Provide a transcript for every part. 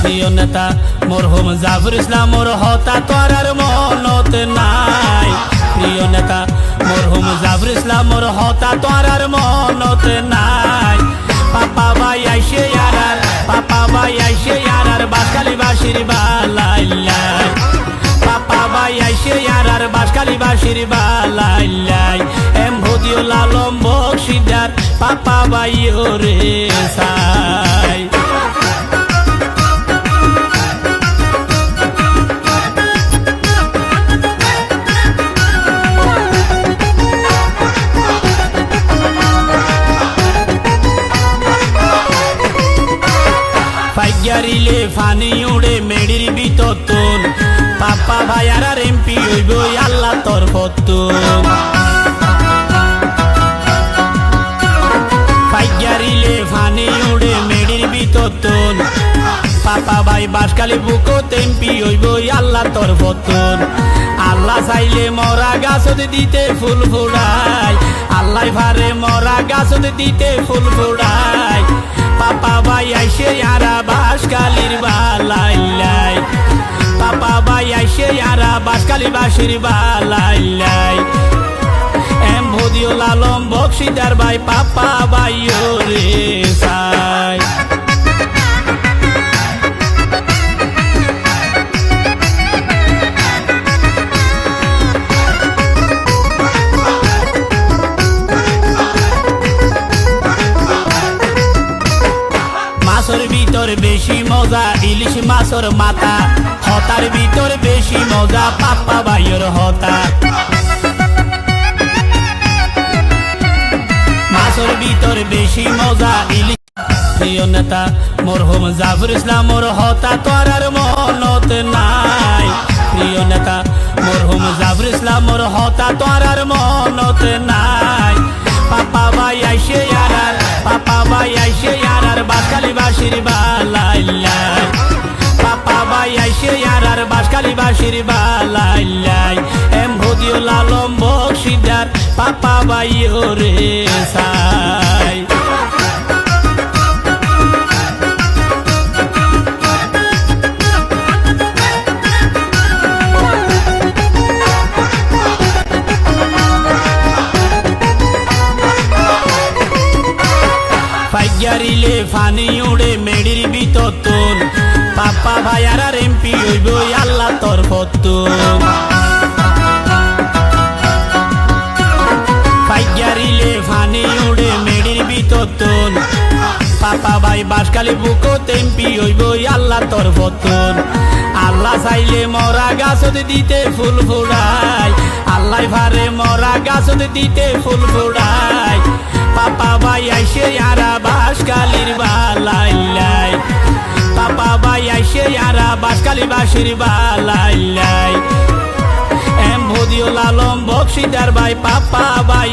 প্রিয় নেতা মরহুম জাফর ইসলাম, মোর হতা তোর আর মনত নাই। প্রিয় নেতা মরহুম জাফর ইসলাম, মোর হতা তোর আর মনত নাই। পাপা ভাই আইসে ইয়ারার পাপা ভাই আইসে ইয়ারার বাসকালি বাসির বালাইলাই পাপা ভাই আইসে ইয়ারার বাসকালি বাসির বালাইলাই এম ভদিও লালম বক্সিদার পাপা ভাই ওরে সাই। ফাইগারিলে ফানি উড়ে মেডির বিততুন পাপা ভাইয়ার এমপি হইব আল্লাহ তোর ফতুন ফাইগারিলে ফানি উড়ে মেডির বিততুন পাপা ভাই বাসকালি বুকো এমপি হইব আল্লাহ তোর ফতুন আল্লাহ চাইলে মরা গাছত দিতে ফুল ফুড়াই আল্লাহ ভারে মরা গাছত দিতে ফুল ফুড়াই পাপা ভাই আইসে আরা বাসকালির বালাইলাই। পাপা ভাই আইসে আরা বাসকালি বাসির বালাইলাই। এম ভদিও লালম বক্সিদার ভাই, পাপা ভাই রে মাছের ভিতর বেশি মজা, ইলিশ মাছের মাথা। হতার ভিতর বেশি মজা, পাপ্পা ভাইয়ের হতা। মাছের ভিতর বেশি মজা, ইলিশ প্রিয় নেতা, মরহুম জাফর ইসলাম মোর হতা করার মনত নাই। প্রিয় নেতা, মরহুম জাফর ইসলাম মোর হতা করার মনত নাই। পাপা ভাই আইসে ইয়ারার পাপা ভাই আইসে ফাইগারিলে ফানি উড়ে মেডির বিততুন পাপা ভাইয়ার আর এমপি হইব আল্লাহ তোর ফতুন। ফাইগারিলে ফানি উড়ে মেডির বিততুন পাপা ভাই বাসকালি বুকো আল্লাহ তোর আল্লাহ চাইলে মরা দিতে ফুল ফুড়াই। আল্লাহ ভারে মরা গাছত দিতে ফুল ফুড়াই। পাপা ভাই আইসে আরা বাসির বালাইলাই এম ভদিও লালম বক্সিদার ভাই পাপা ভাই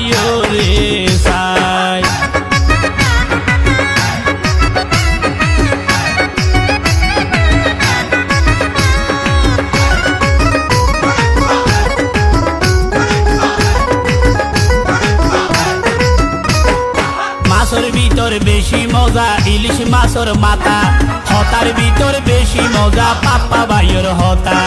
মাছের ভিতর বেশি মজা ইলিশ মাছর মাথা। হতার ভিতর বেশি মজা পাপ্পা ভাইয়ের হতা।